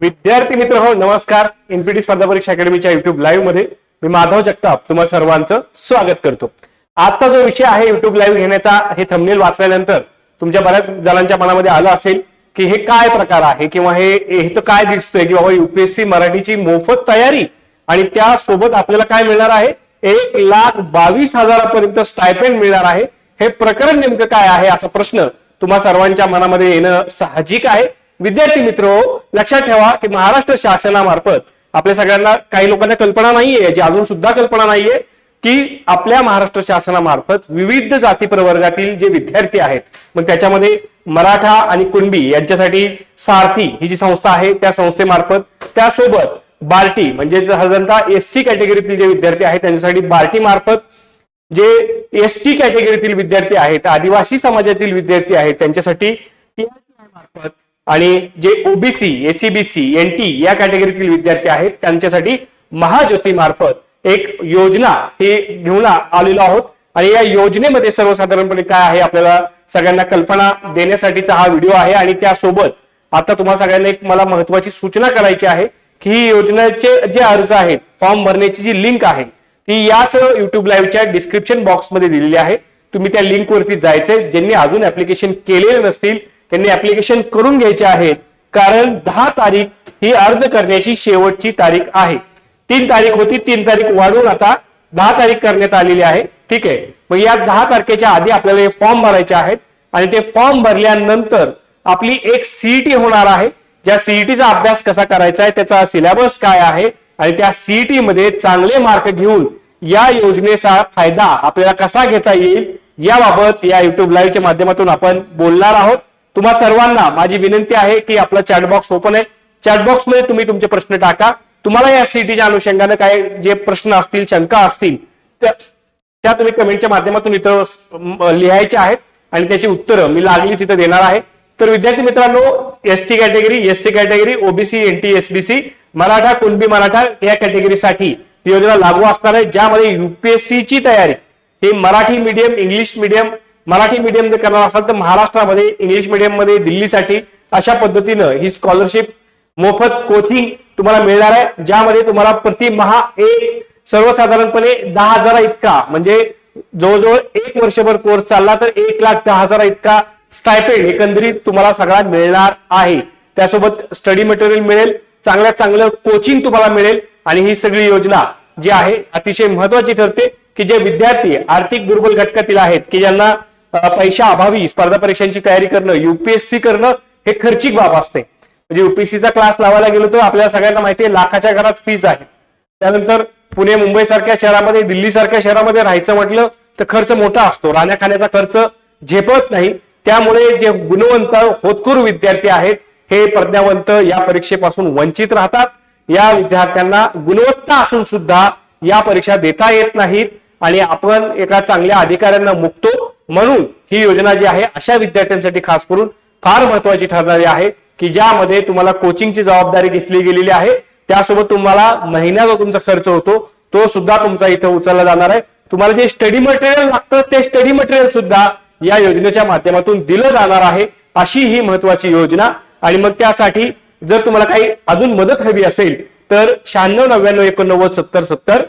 विद्यार्थी मित्र हो नमस्कार. एनपीटी स्पर्धा परीक्षा अकॅडमीच्या युट्यूब लाईव्हमध्ये मी माधव जगताप तुम्हा सर्वांचं स्वागत करतो. आजचा जो विषय आहे युट्यूब लाईव्ह घेण्याचा हे थंबनेल वाचल्यानंतर तुमच्या बऱ्याच जणांच्या मनामध्ये आलं असेल की हे काय प्रकार आहे किंवा हे हे तर काय दिसतंय की बाबा युपीएससी मराठीची मोफत तयारी आणि त्यासोबत आपल्याला काय मिळणार आहे? एक लाख बावीस हजारापर्यंत स्टायपेंड मिळणार आहे. हे प्रकरण नेमकं काय आहे असा प्रश्न तुम्हा सर्वांच्या मनामध्ये येणं साहजिक आहे. विद्यार्थी मित्र लक्षात ठेवा की महाराष्ट्र शासनामार्फत आपल्या सगळ्यांना काही लोकांना कल्पना नाहीये जी अजून सुद्धा कल्पना नाहीये की आपल्या महाराष्ट्र शासनामार्फत विविध जाती प्रवर्गातील जे विद्यार्थी आहेत मग त्याच्यामध्ये मराठा आणि कुणबी यांच्यासाठी सारथी ही जी संस्था आहे त्या संस्थेमार्फत त्यासोबत बार्टी म्हणजे साधारणतः एस सी कॅटेगरीतील जे विद्यार्थी आहेत त्यांच्यासाठी बार्टी मार्फत जे एस टी कॅटेगरीतील विद्यार्थी आहेत आदिवासी समाजातील विद्यार्थी आहेत त्यांच्यासाठी मार्फत आणि जे ओबीसी एसीबीसी एनटी या कॅटेगरीतील विद्यार्थी आहेत त्यांच्यासाठी महाज्योतीमार्फत एक योजना हे घेऊन आलेलो आहोत. आणि या योजनेमध्ये सर्वसाधारणपणे काय आहे आपल्याला सगळ्यांना कल्पना देण्यासाठीचा हा व्हिडिओ आहे. आणि त्यासोबत आता तुम्हाला सगळ्यांना एक मला महत्वाची सूचना करायची आहे की ही योजनेचे जे अर्ज आहेत फॉर्म भरण्याची जी लिंक आहे ती याच युट्यूब लाईव्हच्या डिस्क्रिप्शन बॉक्समध्ये दिलेली आहे. तुम्ही त्या लिंक वरती जायचंय. ज्यांनी अजून ऍप्लिकेशन केलेले नसतील त्यांनी ऍप्लिकेशन करून घ्यायचे आहेत कारण दहा तारीख ही अर्ज करण्याची शेवटची तारीख आहे. तीन तारीख होती तीन तारीख वाढून आता दहा तारीख करण्यात आलेली आहे. ठीक आहे. मग या दहा तारखेच्या आधी आपल्याला हे फॉर्म भरायचे आहेत. आणि ते फॉर्म भरल्यानंतर आपली एक सीईटी होणार आहे. ज्या सीईटीचा अभ्यास कसा करायचा आहे त्याचा सिलेबस काय आहे आणि त्या सीईटी मध्ये चांगले मार्क घेऊन या योजनेचा फायदा आपल्याला कसा घेता येईल याबाबत या युट्यूब लाईव्हच्या माध्यमातून आपण बोलणार आहोत. तुम्हा सर्वांना माझी विनंती आहे की आपला चॅट बॉक्स ओपन आहे. चॅट बॉक्समध्ये तुम्ही तुमचे प्रश्न टाका. तुम्हाला या सीटीच्या अनुषंगाने काय जे प्रश्न असतील शंका असतील त्या तुम्ही कमेंटच्या माध्यमातून इथं लिहायचे लिहायच्या आहेत. आणि त्याची उत्तरं मी लागलीच इथं देणार आहे. तर विद्यार्थी मित्रांनो S T category S C category OBC NT SBC Maratha Kunbi Maratha या कॅटेगरीसाठी ही योजना लागू असणार आहे. ज्यामध्ये युपीएससीची तयारी. हे Marathi medium English medium Marathi medium जर करणार असाल तर महाराष्ट्रामध्ये इंग्लिश मीडियममध्ये दिल्लीसाठी अशा पद्धतीनं ही स्कॉलरशिप मोफत कोचिंग तुम्हाला मिळणार आहे. ज्यामध्ये तुम्हाला प्रति महा एक सर्वसाधारणपणे दहा हजार इतका म्हणजे जवळजवळ एक वर्षभर कोर्स चालला तर एक लाख दहा हजार इतका स्टायपेंड एकंदरीत तुम्हाला सगळा मिळणार आहे. त्यासोबत स्टडी मटेरियल मिळेल चांगल्यात चांगलं कोचिंग तुम्हाला मिळेल आणि ही सगळी योजना जी आहे अतिशय महत्वाची ठरते की जे विद्यार्थी आर्थिक दुर्बल घटकातील आहेत की ज्यांना पैशा अभावी स्पर्धा परीक्षांची तयारी करणं युपीएससी करणं हे खर्चिक बाब असते. म्हणजे युपीएससीचा क्लास लावायला गेलो तर आपल्याला सगळ्यांना माहिती आहे लाखाच्या घरात फीज आहे. त्यानंतर पुणे मुंबई सारख्या शहरामध्ये दिल्ली सारख्या शहरामध्ये राहायचं म्हटलं तर खर्च मोठा असतो. राहण्याखाण्याचा खर्च झेपत नाही. त्यामुळे जे गुणवंत होतकरू विद्यार्थी आहेत हे प्रज्ञावंत या परीक्षेपासून वंचित राहतात. या विद्यार्थ्यांना गुणवत्ता असून सुद्धा या परीक्षा देता येत नाहीत. आणि आपण एका चांगल्या अधिकाऱ्यांना मुकतो. म्हणून ही योजना जी आहे अशा विद्यार्थ्यांसाठी खास करून फार महत्वाची ठरणारी आहे की ज्यामध्ये तुम्हाला कोचिंगची जबाबदारी घेतली गेलेली आहे. त्यासोबत तुम्हाला महिन्याचा तुमचा खर्च होतो. तो सुद्धा तुमचा इथं उचलला जाणार आहे. तुम्हाला जे स्टडी मटेरियल लागतं ते स्टडी मटेरियल सुद्धा या योजनेच्या माध्यमातून दिलं जाणार आहे. अशी ही महत्वाची योजना. आणि मग त्यासाठी जर तुम्हाला काही अजून मदत हवी असेल तर शहाण्णव नव्याण्णव एकोणनव्वद सत्तर सत्तर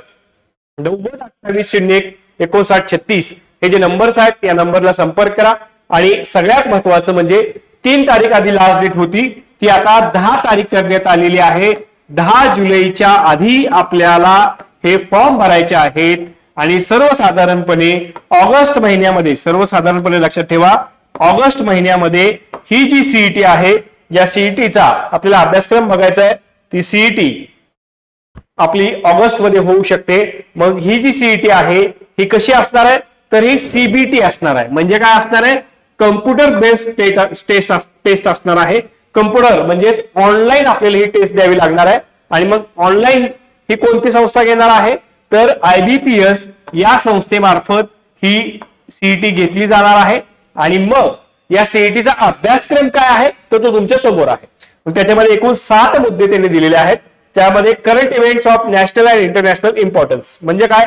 नव्वद अठ्ठावीस शून्य एक एकोणसाठ छत्तीस हे जे नंबर्स आहेत या नंबरला संपर्क करा. आणि सगळ्यात महत्वाचं म्हणजे तीन तारीख आधी लास्ट डेट होती. ती आता दहा तारीख करण्यात आलेली आहे. दहा जुलैच्या आधी आपल्याला हे फॉर्म भरायचे आहेत. आणि सर्वसाधारणपणे ऑगस्ट महिन्यामध्ये सर्वसाधारणपणे लक्षात ठेवा ऑगस्ट महिन्यामध्ये ही जी सीईटी आहे या सीईटीचा आपल्याला अभ्यासक्रम बघायचा आहे. ती सीईटी आपली ऑगस्टमध्ये होऊ शकते. मग ही जी सीईटी आहे ही कशी असणार आहे? तर ही सीबीटी असणार आहे. म्हणजे काय असणार आहे? कम्प्युटर बेस्ड टेस्ट टेस्ट असणार आहे. कम्प्युटर म्हणजे ऑनलाईन आपल्याला ही टेस्ट द्यावी लागणार आहे. आणि मग ऑनलाईन ही कोणती संस्था घेणार आहे? तर आयबीपीएस या संस्थेमार्फत ही सीईटी घेतली जाणार आहे. आणि मग या सीईटीचा अभ्यासक्रम काय आहे? तर तो तुमच्यासमोर आहे. त्याच्यामध्ये एकूण सात मुद्दे त्यांनी दिलेले आहेत. त्यामध्ये current events of national and international importance म्हणजे काय?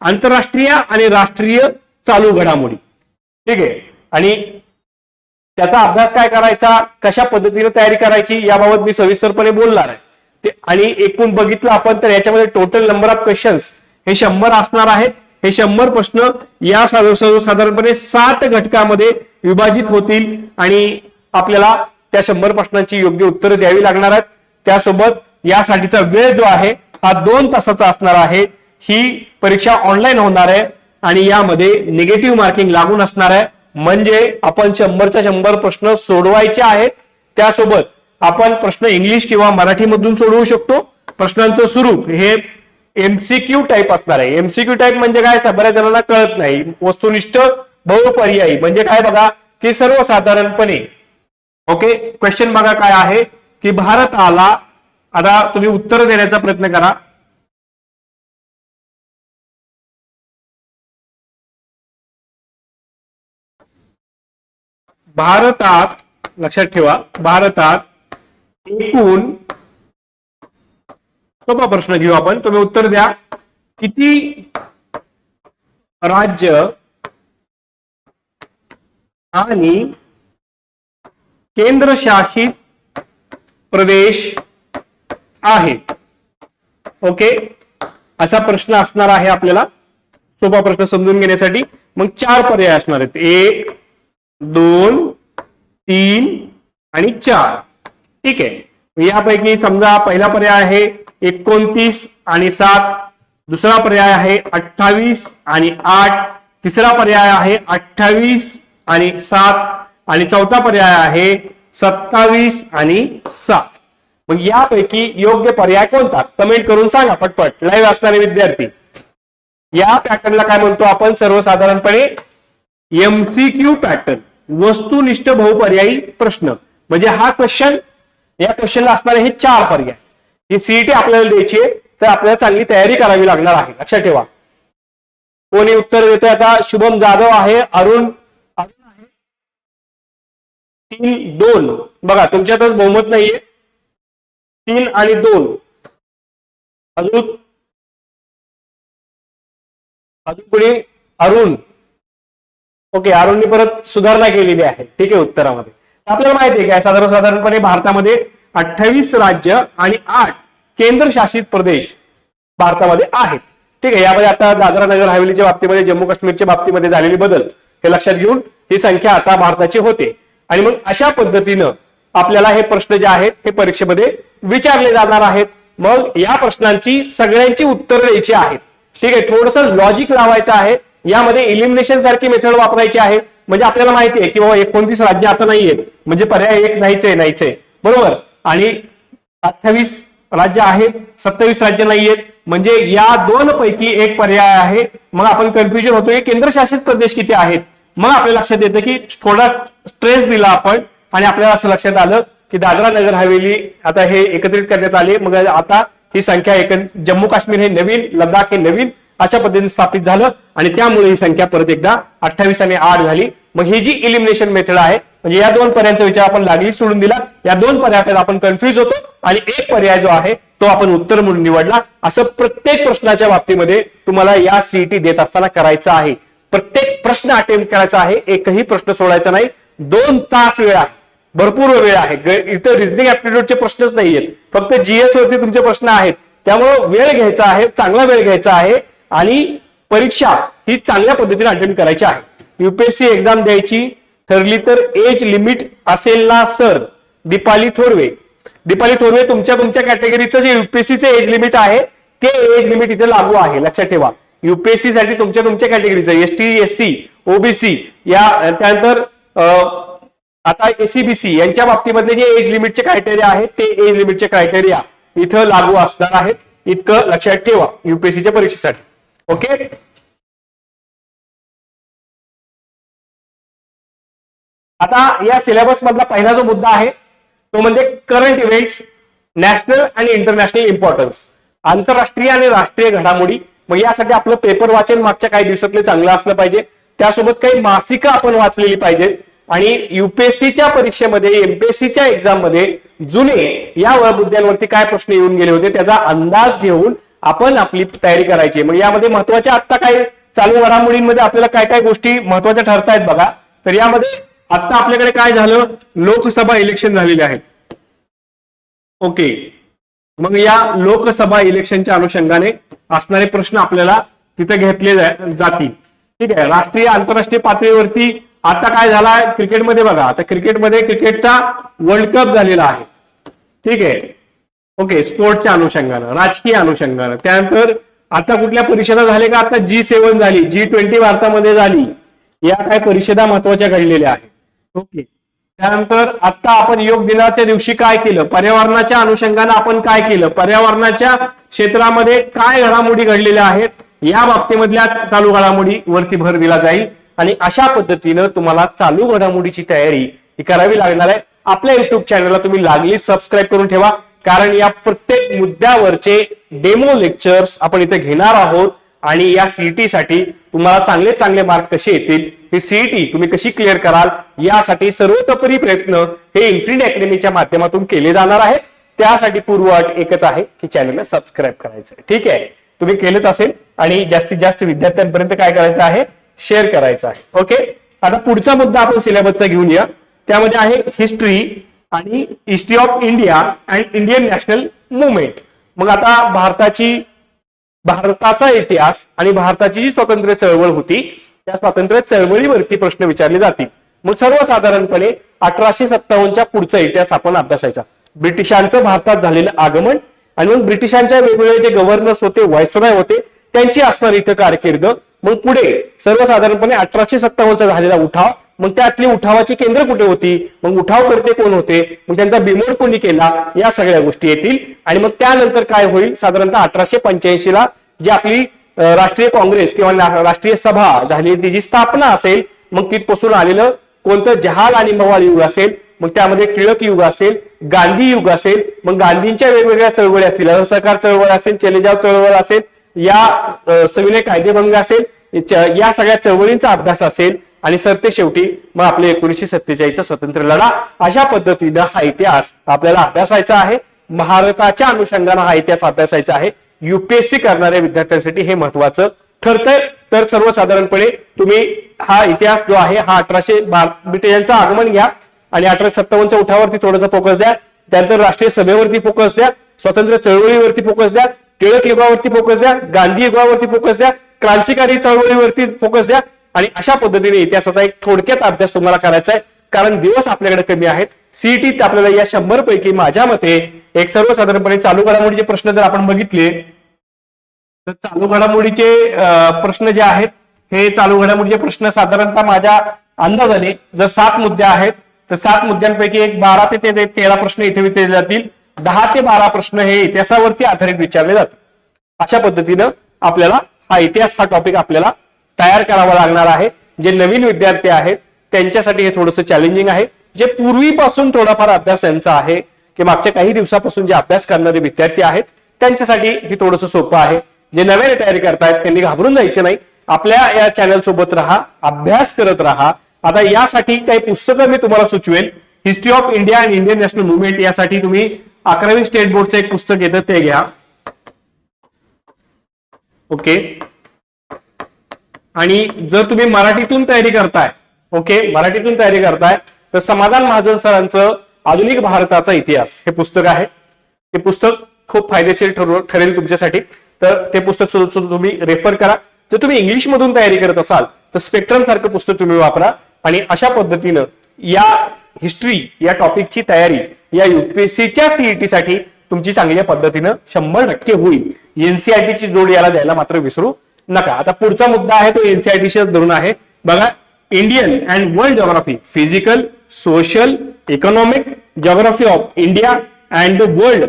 आंतरराष्ट्रीय आणि राष्ट्रीय चालू घडामोडी. ठीक आहे? आणि त्याचा अभ्यास काय करायचा? कशा पद्धतीने तयारी करायची? याबाबत मी सविस्तरपणे बोलणार आहे. ते आणि एकूण बघितलं आपण तर याच्यामध्ये टोटल नंबर ऑफ क्वेश्चन्स हे शंभर असणार आहेत. हे शंभर प्रश्न या साधारणपणे सर्वसाधारणपणे सात घटकामध्ये विभाजित होतील आणि आपल्याला त्या शंभर प्रश्नांची योग्य उत्तरं द्यावी लागणार आहेत. त्यासोबत यासाठीचा वेळ जो आहे हा दोन तासाचा असणार आहे. ही परीक्षा ऑनलाईन होणार आहे आणि यामध्ये निगेटिव्ह मार्किंग लागून असणार आहे. म्हणजे आपण शंभरच्या शंभर प्रश्न सोडवायचे आहेत. त्यासोबत आपण प्रश्न इंग्लिश किंवा मराठीमधून सोडवू शकतो. प्रश्नांचं स्वरूप हे एमसीक्यू टाईप असणार आहे. एमसीक्यू टाईप म्हणजे काय? बऱ्याच जणांना कळत नाही. वस्तुनिष्ठ बहुपर्यायी. म्हणजे काय बघा? की सर्वसाधारणपणे ओके क्वेश्चन बघा काय आहे? की भारताला आता तुम्ही उत्तर देण्याचा प्रयत्न करा. भारतात लक्षात ठेवा भारतात एकूण सोपा प्रश्न घेऊ आपण. तुम्ही उत्तर द्या. किती राज्य आणि केंद्रशासित प्रदेश आहेत? ओके? असा प्रश्न असणार आहे आपल्याला. सोपा प्रश्न समजून घेण्यासाठी. मग चार पर्याय असणार आहेत. एक दोन तीन आणि चार. ठीक आहे. यापैकी समजा पहिला पर्याय आहे एकोणतीस आणि सात. दुसरा पर्याय आहे अठ्ठावीस आणि आठ. तिसरा पर्याय आहे अठ्ठावीस आणि सात. आणि चौथा पर्याय आहे सत्तावीस आणि सात. मग यापैकी योग्य पर्याय कोणता? कमेंट करून सांगा पटपट. लाईव्ह असणारे विद्यार्थी. या पॅटर्नला काय म्हणतो आपण? सर्वसाधारणपणे एमसीक्यू पॅटर्न वस्तुनिष्ठ बहुपर्यायी प्रश्न. म्हणजे हा क्वेश्चन या क्वेश्चनला असणारे हे चार पर्याय. ही सीईटी आपल्याला द्यायची आहे तर आपल्याला चांगली तयारी करावी लागणार आहे. लक्षात ठेवा. कोणी उत्तर देतोय आता? शुभम जाधव आहे अरुण तीन दोन. बघा तुमच्यातच बहुमत नाहीये. तीन आणि दोन. अजून? अजून कोणी? अरुण. ओके अरुणनी परत सुधारणा केलेली आहे. ठीक आहे उत्तरामध्ये. आपल्याला माहिती आहे काय साधारण साधारणपणे भारतामध्ये अठ्ठावीस राज्य आणि आठ केंद्रशासित प्रदेश भारतामध्ये आहेत. ठीक आहे यामध्ये आता दादरा नगर हवेलीच्या बाबतीमध्ये जम्मू काश्मीरच्या बाबतीमध्ये झालेली बदल हे लक्षात घेऊन ही संख्या आता भारताची होते. आणि मग अशा पद्धतीनं आपल्याला हे प्रश्न जे आहेत हे परीक्षेमध्ये विचारले जाणार आहेत. मग या प्रश्नांची सगळ्यांची उत्तरं द्यायची आहेत. ठीक आहे थोडस लॉजिक लावायचं आहे. यामध्ये इलिमिनेशन सारखी मेथड वापरायची आहे. म्हणजे आपल्याला माहिती आहे की बाबा एकोणतीस राज्य आता नाही आहेत म्हणजे पर्याय एक नाहीच आहे नाहीच. आहे बरोबर? आणि अठ्ठावीस राज्य आहेत सत्तावीस राज्य नाही आहेत म्हणजे या दोन पैकी एक पर्याय आहे. मग आपण कन्फ्युजन होतो केंद्रशासित प्रदेश किती आहेत? मग आपल्या लक्षात येतं की थोडा स्ट्रेस दिला आपण आणि आपल्याला असं लक्षात आलं की दादरा नगर हवेली आता हे एकत्रित करण्यात आले. मग आता ही संख्या एक जम्मू काश्मीर हे नवीन लडाख हे नवीन अशा पद्धतीने स्थापित झालं आणि त्यामुळे ही संख्या परत एकदा अठ्ठावीस आणि आठ झाली. मग ही जी इलिमिनेशन मेथड आहे म्हणजे या दोन पर्यायांचा विचार आपण लागली सोडून दिला. या दोन पर्यायात आपण कन्फ्युज होतो आणि एक पर्याय जो आहे तो आपण उत्तर म्हणून निवडला. असं प्रत्येक प्रश्नाच्या बाबतीमध्ये तुम्हाला या सीईटी देत असताना करायचं आहे. प्रत्येक प्रश्न अटेम्प्ट करायचा आहे एकही प्रश्न सोडायचा नाही. दोन तास वेळ आहे. भरपूर वेळ आहे. ग- इथं रिझनिंग ऍप्टिट्यूडचे प्रश्नच नाहीयेत. फक्त जीएस वरती तुमचे प्रश्न आहेत. त्यामुळं वेळ घ्यायचा आहे चांगला वेळ घ्यायचा आहे. आणि परीक्षा ही चांगल्या पद्धतीने अटेंड करायची आहे. युपीएससी एक्झाम द्यायची ठरली तर एज लिमिट असेल ना सर दीपाली थोरवे. दीपाली थोरवे तुमच्या तुमच्या कॅटेगरीचं जे युपीएससीचं एज लिमिट आहे ते एज लिमिट इथे लागू आहे. लक्षात ठेवा. युपीएससी साठी तुमच्या तुमच्या कॅटेगरीचं S T S C OBC या त्यानंतर आता एसीबीसी यांच्या बाबतीमधले जे एज लिमिटचे क्रायटेरिया आहेत ते एज लिमिटचे क्रायटेरिया इथं लागू असणार आहेत. इतकं लक्षात ठेवा युपीएससीच्या परीक्षेसाठी. ओके? आता या सिलेबस मधला पहिला जो मुद्दा आहे तो म्हणजे करंट इव्हेंट्स नॅशनल आणि इंटरनॅशनल इम्पॉर्टन्स आंतरराष्ट्रीय आणि राष्ट्रीय घडामोडी. मग यासाठी आपलं पेपर वाचन मागच्या काही दिवसातले चांगलं असलं पाहिजे. त्यासोबत काही मासिकं आपण वाचलेली पाहिजे. आणि युपीएससीच्या परीक्षेमध्ये एमपीएससीच्या एक्झाममध्ये जुने या मुद्द्यांवरती काय प्रश्न येऊन गेले होते त्याचा अंदाज घेऊन आपण आपली तयारी करायची म्हणजे मग यामध्ये महत्त्वाच्या आता काय चालू घडामोडींमध्ये आपल्याला काय काय गोष्टी महत्त्वाच्या ठरतायत बघा. तर यामध्ये आता आपल्याकडे काय झालं? लोकसभा इलेक्शन झालेले आहेत ओके. मग या लोकसभा इलेक्शनच्या अनुषंगाने असणारे प्रश्न आपल्याला तिथे घेतले जातील. ठीक आहे. राष्ट्रीय आंतरराष्ट्रीय पातळीवरती आता काय झाला क्रिकेटमध्ये बघा. आता क्रिकेटमध्ये क्रिकेटचा वर्ल्ड कप झालेला आहे. ठीक आहे. ओके स्पोर्टच्या अनुषंगानं राजकीय अनुषंगानं. त्यानंतर आता कुठल्या परिषदा झाल्या का? आता जी सेव्हन झाली जी ट्वेंटी भारतामध्ये झाली. या काय परिषदा महत्त्वाच्या घडलेल्या आहेत. ओके त्यानंतर आता आपण योग दिनाच्या दिवशी काय केलं? पर्यावरणाच्या अनुषंगानं आपण काय केलं? पर्यावरणाच्या क्षेत्रामध्ये काय घडामोडी घडलेल्या आहेत? या बाबतीमधल्या चालू घडामोडी वरती भर दिला जाईल. आणि अशा पद्धतीनं तुम्हाला चालू घडामोडीची तयारी ही करावी लागणार आहे. आपल्या युट्यूब चॅनलला तुम्ही लागली सबस्क्राईब करून ठेवा. कारण या प्रत्येक मुद्द्यावरचे डेमो लेक्चर्स आपण इथे घेणार आहोत आणि या सीईटी साठी तुम्हाला चांगले चांगले मार्क कसे येतील ही सीईटी तुम्ही कशी क्लिअर कराल यासाठी सर्वतोपरी प्रयत्न हे इन्फिनिटी अकॅडमीच्या माध्यमातून केले जाणार आहेत त्यासाठी पूर्व अट एकच आहे की चॅनलला सबस्क्राईब करायचं आहे. ठीक आहे? तुम्ही केलंच असेल आणि जास्तीत जास्त विद्यार्थ्यांपर्यंत काय करायचं आहे? शेअर करायचं आहे. ओके आता पुढचा मुद्दा आपण सिलेबसचा घेऊन या. त्यामध्ये आहे हिस्ट्री आणि history of India and Indian national movement मग आता भारताची भारताचा इतिहास आणि भारताची जी स्वातंत्र्य चळवळ होती त्या स्वातंत्र्य चळवळीवरती प्रश्न विचारले जातील. मग सर्वसाधारणपणे अठराशे सत्तावन्नच्या पुढचा इतिहास आपण अभ्यासायचा. ब्रिटिशांचं भारतात झालेलं आगमन आणि मग ब्रिटिशांच्या वेगवेगळे जे गव्हर्नर्स होते व्हायसरॉय होते त्यांची असणार इथं कारकीर्द. मग पुढे सर्वसाधारणपणे अठराशे सत्तावन्नचा झालेला उठाव. मग त्यातली उठावाची केंद्र कुठे होती? मग उठाव करते कोण होते? मग त्यांचा बिमोड कोणी केला? या सगळ्या गोष्टी येतील. आणि मग त्यानंतर काय होईल? साधारणतः अठराशे पंच्याऐंशी ला जी आपली राष्ट्रीय काँग्रेस किंवा राष्ट्रीय सभा झाली तिची स्थापना असेल मग तिथपासून आलेलं कोणतं जहाल आणि मवाळ युग असेल मग त्यामध्ये टिळक युग असेल गांधी युग असेल मग गांधींच्या वेगवेगळ्या चळवळी असतील असहकार चळवळ असेल चलेजाव चळवळ असेल या सविनय कायदेभंग असेल या सगळ्या चळवळींचा अभ्यास असेल आणि सरते शेवटी मग आपले एकोणीसशे सत्तेचाळीसचा स्वतंत्र लढा अशा पद्धतीनं हा इतिहास आपल्याला अभ्यासायचा आहे. भारताच्या अनुषंगानं हा इतिहास अभ्यासायचा आहे. युपीएससी करणाऱ्या विद्यार्थ्यांसाठी हे महत्वाचं ठरतंय. तर सर्वसाधारणपणे तुम्ही हा इतिहास जो आहे हा अठराशे ब्रिटिशांचं आगमन घ्या आणि अठराशे सत्तावन्नच्या उठावरती थोडासा फोकस द्या. त्यानंतर राष्ट्रीय सभेवरती फोकस द्या. स्वातंत्र्य चळवळीवरती फोकस द्या. टिळक युगावरती फोकस द्या गांधी युगावरती फोकस द्या क्रांतिकारी चळवळीवरती फोकस द्या आणि अशा पद्धतीने इतिहासाचा एक थोडक्यात अभ्यास तुम्हाला करायचा आहे. कारण दिवस आपल्याकडे कमी आहेत. सीईटीत आपल्याला या शंभर पैकी माझ्या मते एक सर्वसाधारणपणे चालू घडामोडीचे प्रश्न जर आपण बघितले तर चालू घडामोडीचे प्रश्न जे आहेत हे चालू घडामोडीचे प्रश्न साधारणतः माझ्या अंदाजाने जर सात मुद्दे आहेत तर सात मुद्द्यांपैकी एक बारा ते ते- तेरा प्रश्न इथे विचारले जातील. दहा ते बारा प्रश्न हे इतिहासावरती आधारित विचारले जातात अशा पद्धतीनं आपल्याला हा इतिहास हा टॉपिक आपल्याला तयार करावा लागणार आहे. जे नवीन विद्यार्थी आहेत त्यांच्यासाठी हे थोडंसं चॅलेंजिंग आहे. जे पूर्वीपासून थोडाफार अभ्यास त्यांचा आहे की मागच्या काही दिवसापासून जे अभ्यास करणारे विद्यार्थी आहेत त्यांच्यासाठी हे थोडंसं सोपं आहे. जे नव्याने तयारी करतायत त्यांनी घाबरून जायचे नाही. आपल्या या चॅनल सोबत राहा अभ्यास करत राहा. आता यासाठी काही पुस्तकं मी तुम्हाला सुचवेन. History of India and Indian national movement यासाठी तुम्ही अकरावी स्टेट बोर्डचं एक पुस्तक येतं ते घ्या. ओके. आणि जर तुम्ही मराठीतून तयारी करताय ओके मराठीतून तयारी करताय तर समाधान महाजन सरांचं आधुनिक भारताचा इतिहास हे पुस्तक आहे. हे पुस्तक खूप फायदेशीर ठरेल तुमच्यासाठी. तर ते पुस्तक तुम्ही रेफर करा. जर तुम्ही इंग्लिश मधून तयारी करत असाल तर स्पेक्ट्रम सारखं पुस्तक तुम्ही वापरा. आणि अशा पद्धतीनं या हिस्ट्री या टॉपिकची तयारी या युपीएससीच्या सीईटी साठी तुमची चांगल्या पद्धतीनं शंभर टक्के होईल. एनसीआयटीची जोड याला द्यायला मात्र विसरू नका. आता पुढचा मुद्दा आहे तो एनसीआयटीशी धरून आहे. बघा Indian and world geography physical social economic geography of India and the world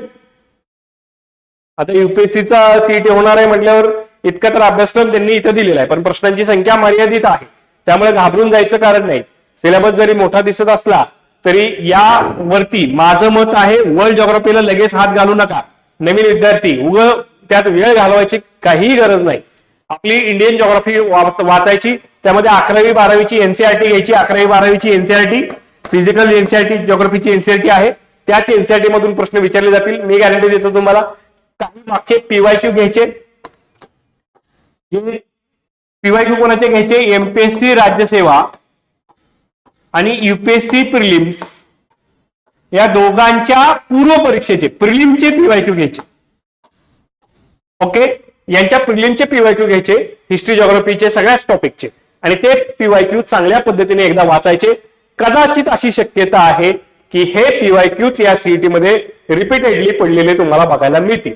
आता युपीएससीचा सीईटी होणार आहे म्हटल्यावर इतका तर अभ्यासक्रम त्यांनी इथं दिलेला आहे पण प्रश्नांची संख्या मर्यादित आहे. त्यामुळे घाबरून जायचं कारण नाही. सिलेबस जरी मोठा दिसत असला तरी या वरती माझं मत आहे वर्ल्ड जॉग्राफीला लगेच हात घालू नका. नवीन विद्यार्थी उग त्यात वेळ घालवायची काहीही गरज नाही. आपली इंडियन जॉग्राफी वाचायची त्यामध्ये अकरावी बारावीची एनसीआरटी घ्यायची अकरावी बारावीची एनसीआरटी फिजिकल एनसीआरटी जॉग्राफीची एनसीआरटी आहे. त्याच एनसीआरटी मधून प्रश्न विचारले जातील. मी गॅरंटी देतो तुम्हाला काही मागचे पीवाय क्यू घ्यायचे. पीवायक्यू पीवाय क्यू कोणाचे घ्यायचे? एमपीएससी राज्यसेवा. आणि युपीएससी प्रिलिम्स या दोघांच्या पूर्व परीक्षेचे प्रिलिमचे पीवायक्यू घ्यायचे. ओके यांच्या प्रिलिमचे पीवायक्यू घ्यायचे हिस्ट्री जॉग्राफीचे सगळ्याच टॉपिकचे आणि ते पीवायक्यू चांगल्या पद्धतीने एकदा वाचायचे. कदाचित अशी शक्यता आहे की हे पीवायक्यूच या सीईटी मध्ये रिपीटेडली पडलेले तुम्हाला बघायला मिळतील.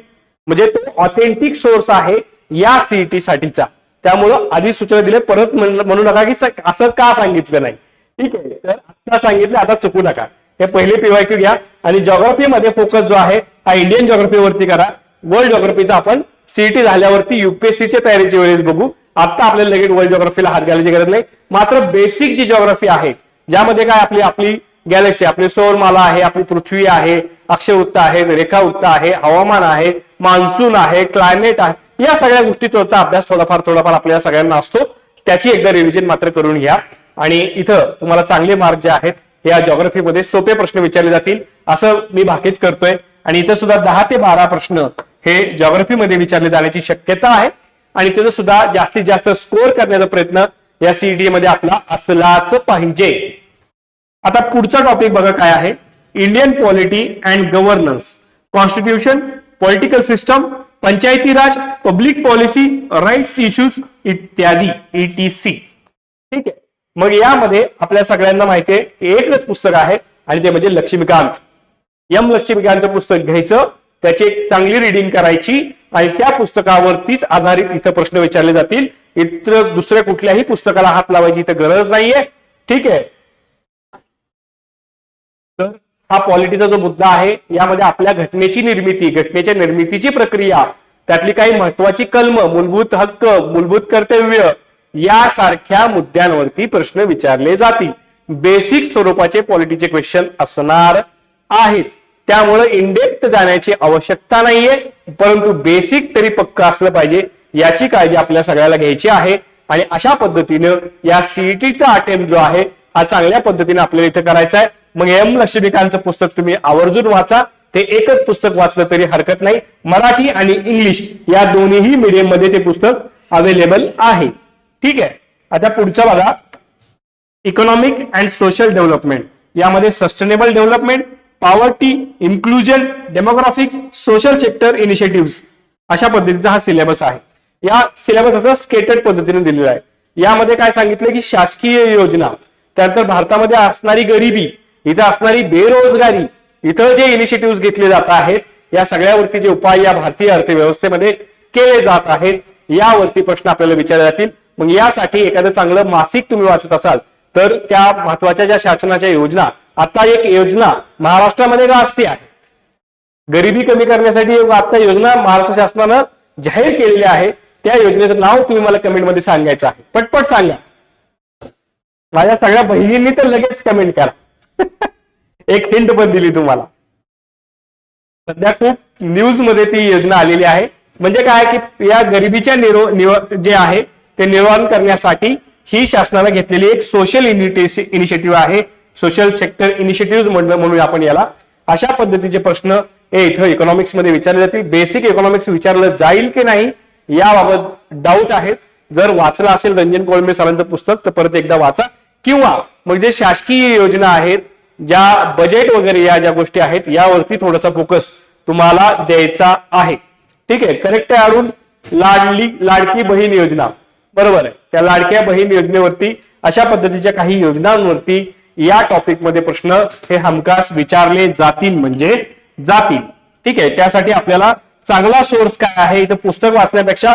म्हणजे तो ऑथेंटिक सोर्स आहे या सीईटी साठीचा. त्यामुळं आधी सूचना दिले परत म्हणू नका की असं का सांगितलं नाही. ठीक आहे. तर आता सांगितलं आता चुकू नका. हे पहिले पीवायक्यू घ्या आणि ज्योग्राफीमध्ये फोकस जो आहे हा इंडियन जॉग्राफीवरती करा. वर्ल्ड जॉग्राफीचा आपण सीईटी झाल्यावरती युपीएससीच्या तयारीच्या वेळेस बघू. आता आपल्याला लगेच वर्ल्ड जॉग्राफीला हात घालायची गरज नाही. मात्र बेसिक जी ज्योग्राफी आहे ज्यामध्ये काय आपली आपली गॅलेक्सी आपली सौरमाला आहे आपली पृथ्वी आहे अक्षवृत्त आहे रेखावृत्त आहे हवामान आहे मान्सून आहे क्लायमेट आहे या सगळ्या गोष्टीचा अभ्यास थोडाफार थोडाफार आपल्याला सगळ्यांना असतो. त्याची एकदा रिव्हिजन मात्र करून घ्या. आणि इथं तुम्हाला चांगले मार्क जे आहेत या जॉग्रफीमध्ये सोपे प्रश्न विचारले जातील असं मी भाकीत करतोय. आणि इथं सुद्धा दहा ते बारा प्रश्न हे जॉग्रफीमध्ये विचारले जाण्याची शक्यता आहे. आणि तिथं सुद्धा जास्तीत जास्त स्कोअर करण्याचा प्रयत्न या सीईटी मध्ये आपला असलाच पाहिजे. आता पुढचा टॉपिक बघा काय आहे. Indian polity and governance constitution political system panchayati Raj public policy rights issues इत्यादी ईटीसी ठीक आहे. मग यामध्ये आपल्या सगळ्यांना माहिती आहे एकच पुस्तक आहे आणि ते म्हणजे लक्ष्मीकांत. यम लक्ष्मीकांतचं पुस्तक घ्यायचं त्याची एक चांगली रिडिंग करायची आणि त्या पुस्तकावरतीच आधारित इथं प्रश्न विचारले जातील. इतर दुसऱ्या कुठल्याही पुस्तकाला हात लावायची इथं गरज नाहीये. ठीक आहे. तर हा पॉलिटीचा जो मुद्दा आहे यामध्ये आपल्या घटनेची निर्मिती घटनेच्या निर्मितीची प्रक्रिया त्यातली काही महत्वाची कलम मूलभूत हक्क मूलभूत कर्तव्य यासारख्या मुद्द्यांवरती प्रश्न विचारले जातील. बेसिक स्वरूपाचे पॉलिटीचे क्वेश्चन असणार आहेत. त्यामुळे इंडेप्थ जाण्याची आवश्यकता नाहीये परंतु बेसिक तरी पक्क असलं पाहिजे याची काळजी आपल्या सगळ्याला घ्यायची आहे. आणि अशा पद्धतीनं या सीईटीचा अटेम्प्ट जो आहे हा चांगल्या पद्धतीने आपल्याला इथं करायचा आहे मग एम लक्ष्मीकांतचं पुस्तक तुम्ही आवर्जून वाचा. ते एकच पुस्तक वाचलं तरी हरकत नाही. मराठी आणि इंग्लिश या दोन्ही मीडियममध्ये ते पुस्तक अवेलेबल आहे. ठीक आहे. आता पुढचं बघा. इकॉनॉमिक अँड सोशल डेव्हलपमेंट यामध्ये sustainable development poverty inclusion demographic social sector initiative अशा पद्धतीचा हा सिलेबस आहे. या सिलेबस असा स्केटेड पद्धतीने दिलेला आहे. यामध्ये काय सांगितलं की शासकीय योजना त्यानंतर भारतामध्ये असणारी गरिबी इथं असणारी बेरोजगारी इथं जे इनिशिएटिव्ह घेतले जात आहेत या सगळ्यावरती जे उपाय या भारतीय अर्थव्यवस्थेमध्ये केले जात आहेत यावरती प्रश्न आपल्याला विचारले जातील. मग यासाठी एखादं चांगलं मासिक तुम्ही वाचत असाल तर त्या महत्त्वाच्या ज्या शासनाच्या योजना आता एक योजना महाराष्ट्रामध्ये गाजते आहे? गरिबी कमी करण्यासाठी एक आता योजना महाराष्ट्र शासनानं जाहीर केलेली आहे. त्या योजनेचं नाव तुम्ही मला कमेंटमध्ये सांगायचं आहे. पटपट सांगा. माझ्या सगळ्या बहिणींनी तर लगेच कमेंट करा. एक हिंट पण दिली तुम्हाला. सध्या खूप न्यूजमध्ये ती योजना आलेली आहे. म्हणजे काय की या गरिबीच्या निरो निव- जे आहे ते निर्माण करण्यासाठी ही शासनानं घेतलेली एक सोशल इनिशिएटिव्ह आहे. सोशल सेक्टर इनिशिएटिव्ह म्हणलं आपण याला. अशा पद्धतीचे प्रश्न हे इथं इकॉनॉमिक्समध्ये विचारले जातील. बेसिक इकॉनॉमिक्स विचारलं जाईल की नाही याबाबत डाऊट आहेत. जर वाचलं असेल रंजन कोळंबे सरांचं पुस्तक तर परत एकदा वाचा. किंवा मग जे शासकीय योजना आहेत ज्या बजेट वगैरे या ज्या गोष्टी आहेत यावरती थोडासा फोकस तुम्हाला द्यायचा आहे. ठीक आहे? करेक्ट आहे अरुण? लाडली लाडकी बहीण योजना. बरोबर आहे. त्या लाडक्या बहीण योजनेवरती अशा पद्धतीच्या काही योजनांवरती या टॉपिकमध्ये प्रश्न हे हमखास विचारले जातील म्हणजे जातील. ठीक आहे? त्यासाठी आपल्याला चांगला सोर्स काय आहे? इथं पुस्तक वाचण्यापेक्षा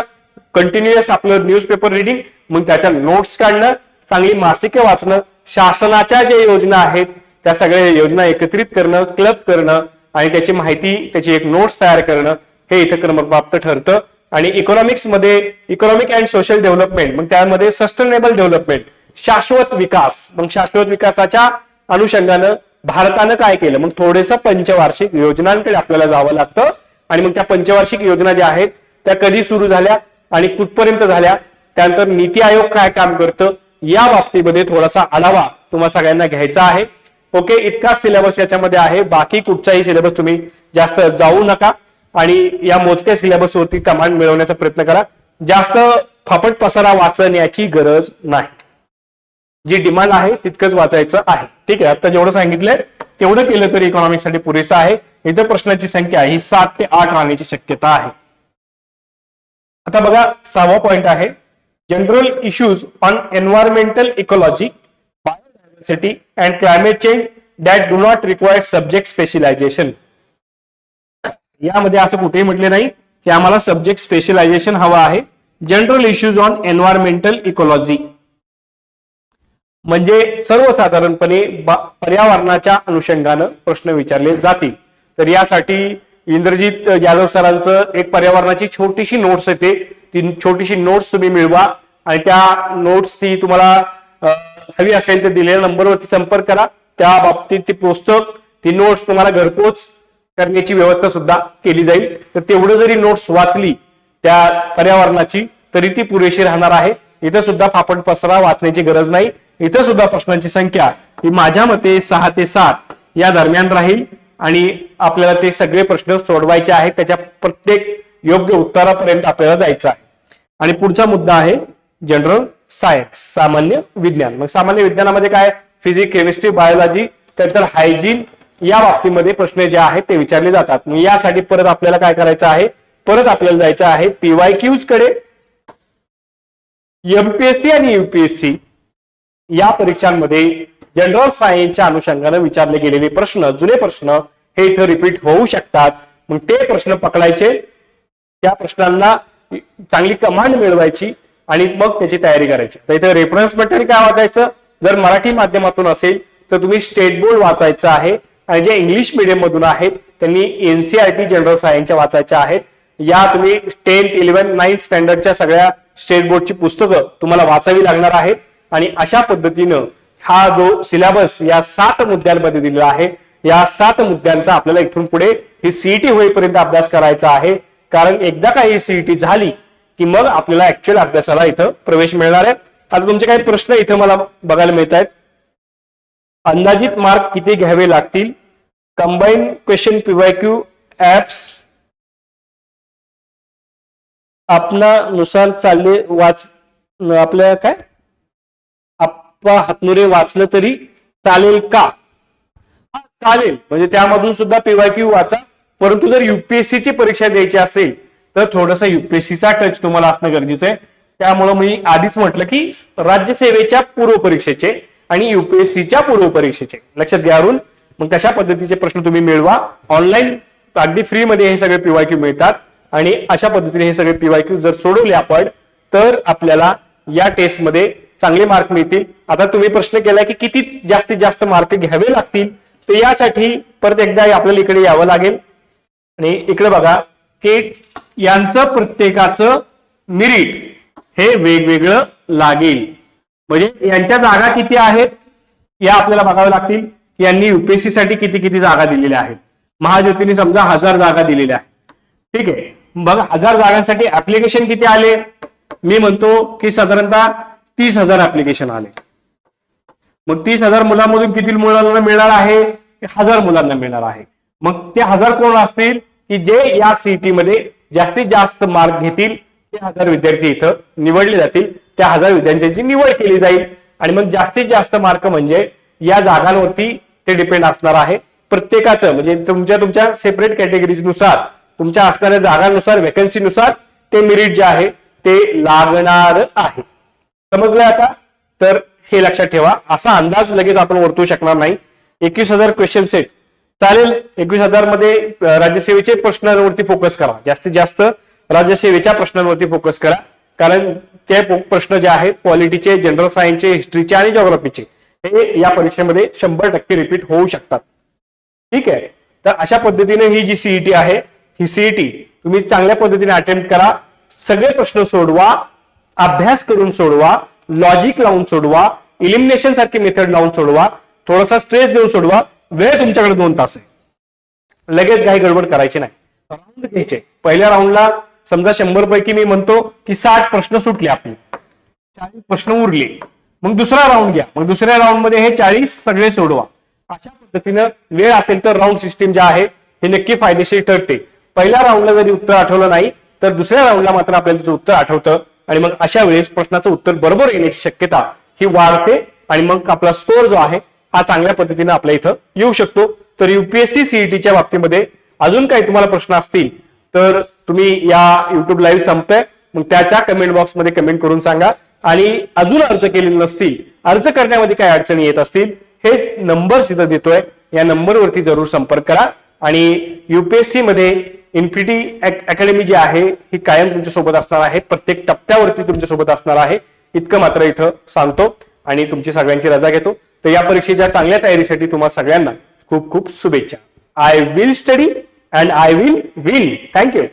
कंटिन्युअस आपलं न्यूजपेपर रिडिंग मग त्याच्या नोट्स काढणं चांगली मासिके वाचणं शासनाच्या ज्या योजना आहेत त्या सगळ्या योजना एकत्रित करणं क्लब करणं आणि त्याची माहिती त्याची एक नोट्स तयार करणं हे इथं क्रमप्राप्त ठरतं. आणि इकॉनॉमिक्समध्ये इकॉनॉमिक अँड सोशल डेव्हलपमेंट मग त्यामध्ये सस्टेनेबल डेव्हलपमेंट शाश्वत विकास. मग शाश्वत विकासाच्या अनुषंगानं भारतानं काय केलं? मग थोडंसं पंचवार्षिक योजनांकडे आपल्याला जावं लागतं. आणि मग त्या पंचवार्षिक योजना ज्या आहेत त्या कधी सुरू झाल्या आणि कुठपर्यंत झाल्या? त्यानंतर नीती आयोग काय काम करतं? या बाबतीमध्ये थोडासा आढावा तुम्हा सगळ्यांना घ्यायचा आहे. ओके? इतकाच सिलेबस याच्यामध्ये आहे. बाकी कुठचाही सिलेबस तुम्ही जास्त जाऊ नका. आणि या मोजक्या सिलेबसवरती कमांड मिळवण्याचा प्रयत्न करा. जास्त फापट पसारा वाचण्याची गरज नाही. जी डिमांड आहे तितकंच वाचायचं आहे. ठीक आहे? आता जेवढं सांगितलंय तेवढं केलं तरी इकॉनॉमिक्ससाठी पुरेसं आहे. इथं प्रश्नाची संख्या ही सात ते आठ राहण्याची शक्यता आहे. आता बघा सहावा पॉइंट आहे. General issues on environmental ecology biodiversity and climate change that do not require subject specialization यामध्ये असं कुठेही म्हटले नाही की आम्हाला सब्जेक्ट स्पेशलायझेशन हवं आहे. General issues on environmental ecology म्हणजे सर्वसाधारणपणे पर्यावरणाच्या अनुषंगानं प्रश्न विचारले जातील. तर यासाठी इंद्रजित यादव सरांचं एक पर्यावरणाची छोटीशी नोट्स येते. ती छोटीशी नोट्स तुम्ही मिळवा आणि त्या नोट्स ती तुम्हाला हवी असेल तर दिलेल्या नंबरवरती संपर्क करा. त्या बाबतीत ती पुस्तक ती नोट्स तुम्हाला घरपोच करण्याची व्यवस्था सुद्धा केली जाईल. तर तेवढं जरी नोट्स वाचली त्या पर्यावरणाची तरी ती पुरेशी राहणार आहे. इथं सुद्धा फापट पसरा वाचण्याची गरज नाही. इथं सुद्धा प्रश्नांची संख्या ही माझ्या मते सहा ते सात या दरम्यान राहील. आणि आपल्याला ते सगळे प्रश्न सोडवायचे आहेत. त्याच्या प्रत्येक योग्य उत्तरापर्यंत आपल्याला जायचं आहे. आणि पुढचा मुद्दा आहे जनरल सायन्स सामान्य विज्ञान. मग सामान्य विज्ञानामध्ये काय? फिजिक्स केमिस्ट्री बायोलॉजी त्यानंतर हायजीन या बाबतीमध्ये प्रश्न जे आहेत ते विचारले जातात. मग यासाठी परत आपल्याला काय करायचं आहे? परत आपल्याला जायचं आहे पीवाय क्यूजकडे. एमपीएससी आणि युपीएससी या परीक्षांमध्ये जनरल सायन्सच्या अनुषंगाने विचारले गेलेले प्रश्न जुने प्रश्न हे इथं रिपीट होऊ शकतात. मग ते प्रश्न पकडायचे. त्या प्रश्नांना चांगली कमांड मिळवायची आणि मग त्याची तयारी करायची. तर इथं रेफरन्स मटेरियल काय वाचायचं? जर मराठी माध्यमातून असेल तर तुम्ही स्टेट बोर्ड वाचायचं आहे. आणि जे इंग्लिश मिडियम मधून आहेत त्यांनी एनसीआरटी जनरल सायन्सच्या वाचायच्या आहेत. या तुम्ही टेन्थ इलेव्हन नाईन्थ स्टँडर्डच्या सगळ्या स्टेट बोर्डची पुस्तकं तुम्हाला वाचावी लागणार आहेत. आणि अशा पद्धतीनं हा जो सिलेबस या सात मुद्द्यांमध्ये दिलेला आहे या सात मुद्द्यांचा आपल्याला इथून पुढे ही सीईटी होईपर्यंत अभ्यास करायचा आहे. कारण एकदा का ही सीईटी झाली की मग आपल्याला ऍक्च्युअल अभ्यासाला इथं प्रवेश मिळणार आहे. आता तुमचे काही प्रश्न इथं मला बघायला मिळत आहेत अंदाजित मार्क किती घ्यावे लागतील? कंबाईन क्वेश्चन पीवायक्यू ऍप्स आपणानुसार चालले वाच आपल्या काय? आप्पा हातनुरे वाचलं तरी चालेल का? चालेल. म्हणजे त्यामधून सुद्धा पीवायक्यू वाचा. परंतु जर युपीएससीची परीक्षा द्यायची असेल तर थोडंसं युपीएससीचा टच तुम्हाला असणं गरजेचं आहे. त्यामुळं मी आधीच म्हटलं की राज्यसेवेच्या पूर्व परीक्षेचे आणि युपीएससीच्या पूर्व परीक्षेचे लक्षात घ्यावरून मग कशा पद्धतीचे प्रश्न तुम्ही मिळवा. ऑनलाईन अगदी फ्रीमध्ये हे सगळे पीवायक्यू मिळतात. आणि अशा पद्धतीने हे सगळे पीवायक्यू जर सोडवले आपण तर आपल्याला या टेस्टमध्ये चांगले मार्क मिळतील. आता तुम्ही प्रश्न केलाय की किती जास्तीत जास्त मार्क घ्यावे लागतील तर यासाठी परत एकदा आपल्याला इकडे यावं लागेल. आणि इकडे बघा की यांचं प्रत्येकाचं मिरिट हे वेगवेगळं लागेल. म्हणजे यांच्या जागा किती आहेत या आपल्याला बघाव्या लागतील की यांनी युपीएससी साठी किती किती जागा दिलेल्या आहेत. महाज्योतीने समजा हजार जागा दिलेल्या आहेत. ठीक आहे. बघ हजार जागांसाठी ऍप्लिकेशन किती आले? मी म्हणतो की साधारणतः तीस हजार ऍप्लिकेशन आले. मग तीस हजार मुलांमधून किती मुलांना मिळणार आहे? हजार मुलांना मिळणार आहे. मग ते हजार कोण असतील की जे या सीईटी मध्ये जास्तीत जास्त मार्क घेतील ते हजार विद्यार्थी इथं निवडले जातील. त्या हजार विद्यार्थ्यांची निवड केली जाईल. आणि मग जास्तीत जास्त मार्क म्हणजे या जागांवरती ते डिपेंड असणार आहे. प्रत्येकाचं म्हणजे तुमच्या तुमच्या सेपरेट कॅटेगरीजनुसार तुमच्या असणाऱ्या जागांनुसार वेकन्सीनुसार ते मेरिट जे आहे ते लागणार आहे. समजलं आता? तर हे लक्षात ठेवा. असा अंदाज लगेच आपण वर्तवू शकणार नाही. एकवीस हजार क्वेश्चन सेट चालेल एकवीस हजारमध्ये राज्यसेवेचे प्रश्नांवरती फोकस करा. जास्तीत जास्त राज्यसेवेच्या प्रश्नांवरती फोकस करा. कारण ते प्रश्न जे आहेत पॉलिटीचे जनरल सायन्सचे हिस्ट्रीचे आणि जॉग्राफीचे हे या परीक्षेमध्ये शंभर टक्के रिपीट होऊ शकतात. ठीक आहे? तर अशा पद्धतीने ही जी सीईटी आहे ही सीईटी तुम्ही चांगल्या पद्धतीने अटेम्प्ट करा. सगळे प्रश्न सोडवा अभ्यास करून सोडवा लॉजिक लावून सोडवा इलिमिनेशन सारखी मेथड लावून सोडवा थोडासा स्ट्रेस देऊन सोडवा वेळ तुमच्याकडे दोन तास आहे. लगेच काही गडबड करायची नाही. राऊंड घ्यायचे. पहिल्या राऊंडला समजा शंभर पैकी मी म्हणतो की साठ प्रश्न सुटले आपले. चाळीस प्रश्न उरले. मग दुसरा राऊंड घ्या. मग दुसऱ्या राऊंडमध्ये हे चाळीस सगळे सोडवा. अशा पद्धतीनं वेळ असेल तर राऊंड सिस्टीम जे आहे हे नक्की फायदेशीर ठरते. पहिल्या राऊंडला जरी उत्तर आठवलं नाही तर दुसऱ्या राऊंडला मात्र आपल्याला त्याचं उत्तर आठवतं. आणि मग अशा वेळेस प्रश्नाचं उत्तर बरोबर येण्याची शक्यता ही वाढते आणि मग आपला स्कोअर जो आहे हा चांगल्या पद्धतीने आपल्या इथं येऊ शकतो. तर युपीएससी सीईटीच्या बाबतीमध्ये अजून काही तुम्हाला प्रश्न असतील तर तुम्ही या युट्यूब लाईव्ह संपतंय. मग त्याच्या कमेंट बॉक्समध्ये कमेंट करून सांगा. आणि अजून अर्ज केलेले नसतील अर्ज करण्यामध्ये काय अडचणी येत असतील हे नंबर इथं देतोय. या नंबरवरती जरूर संपर्क करा. आणि युपीएससी मध्ये इन्फिटी अकॅडमी जी आहे ही कायम तुमच्यासोबत असणार आहे. प्रत्येक टप्प्यावरती तुमच्यासोबत असणार आहे. इतकं मात्र इथं सांगतो आणि तुमची सगळ्यांची रजा घेतो. तर या परीक्षेच्या चांगल्या तयारीसाठी तुम्हाला सगळ्यांना खूप खूप शुभेच्छा. I will study and I will win thank you